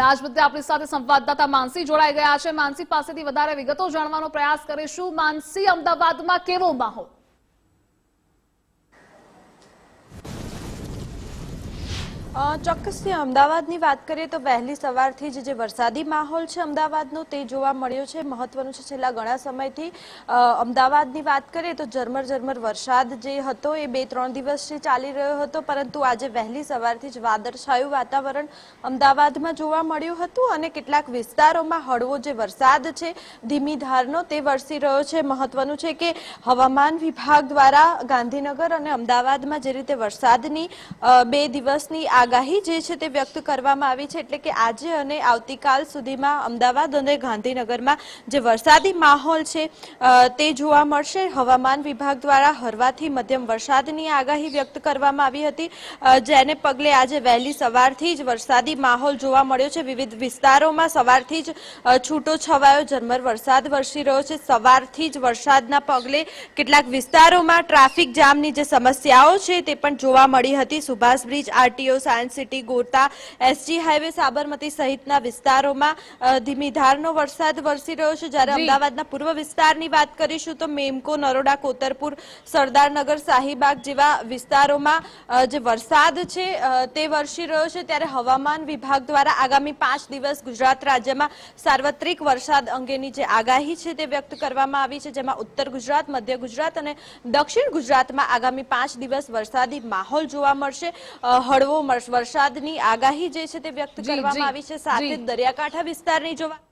આજ આપણી સાથે સંવાદદાતા માનસી જોડાઈ ગયા છે. માનસી પાસેથી વધારે વિગતો જાણવાનો પ્રયાસ કરીશું. માનસી, અમદાવાદમાં કેવો માહોલ? ચોક્કસથી અમદાવાદની વાત કરીએ તો વહેલી સવારથી જ જે વરસાદી માહોલ છે અમદાવાદનો તે જોવા મળ્યો છે. મહત્વનું છેલ્લા ઘણા સમયથી અમદાવાદની વાત કરીએ તો ઝરમર ઝરમર વરસાદ જે હતો એ બે ત્રણ દિવસથી ચાલી રહ્યો હતો, પરંતુ આજે વહેલી સવારથી જ વાદળછાયું વાતાવરણ અમદાવાદમાં જોવા મળ્યું હતું અને કેટલાક વિસ્તારોમાં હળવો જે વરસાદ છે, ધીમી ધારનો તે વરસી રહ્યો છે. મહત્વનું છે કે હવામાન વિભાગ દ્વારા ગાંધીનગર અને અમદાવાદમાં જે રીતે વરસાદની બે દિવસની આગાહી જે છે તે વ્યક્ત કરવામાં આવી છે એટલે કે આજે અને આવતીકાલ સુધીમાં અમદાવાદ અને ગાંધીનગરમાં જે વરસાદી માહોલ છે તે જોવા મળશે. હવામાન વિભાગ દ્વારા હળવાથી મધ્યમ વરસાદની આગાહી વ્યક્ત કરવામાં આવી હતી. જેને પગલે આજે વહેલી સવારથી જ વરસાદી માહોલ જોવા મળ્યો છે. વિવિધ વિસ્તારોમાં સવારથી જ છૂટો છવાયો ઝરમર વરસાદ વરસી રહ્યો છે. સવારથી જ વરસાદના પગલે કેટલાક વિસ્તારોમાં ટ્રાફિક જામની જે સમસ્યાઓ છે તે પણ જોવા મળી હતી. Subhash bridge, RTO Science City Gota SG highway Sabarmati સહિતના વિસ્તારોમાં ધીમી ધારનો વરસાદ વરસી રહ્યો છે. જ્યારે અમદાવાદના પૂર્વ વિસ્તારની વાત કરીશું તો મેમકો નરોડા કોતરપુર સરદારનગર શાહીબાગ જેવા વિસ્તારોમાં જે વરસાદ છે તે વરસી રહ્યો છે. ત્યારે હવામાન વિભાગ દ્વારા આગામી પાંચ દિવસ ગુજરાત રાજ્યમાં સાર્વત્રિક વરસાદ અંગેની જે આગાહી છે તે વ્યક્ત કરવામાં આવી છે જેમાં ઉત્તર ગુજરાત મધ્ય ગુજરાત અને દક્ષિણ ગુજરાતમાં આગામી પાંચ દિવસ વરસાદી માહોલ જોવા મળશે. હળવો હળવો મર- વરસાદની આગાહી જે છે તે વ્યક્ત કરવામાં આવી છે. સાથે દરિયાકાંઠા વિસ્તારની જો વાત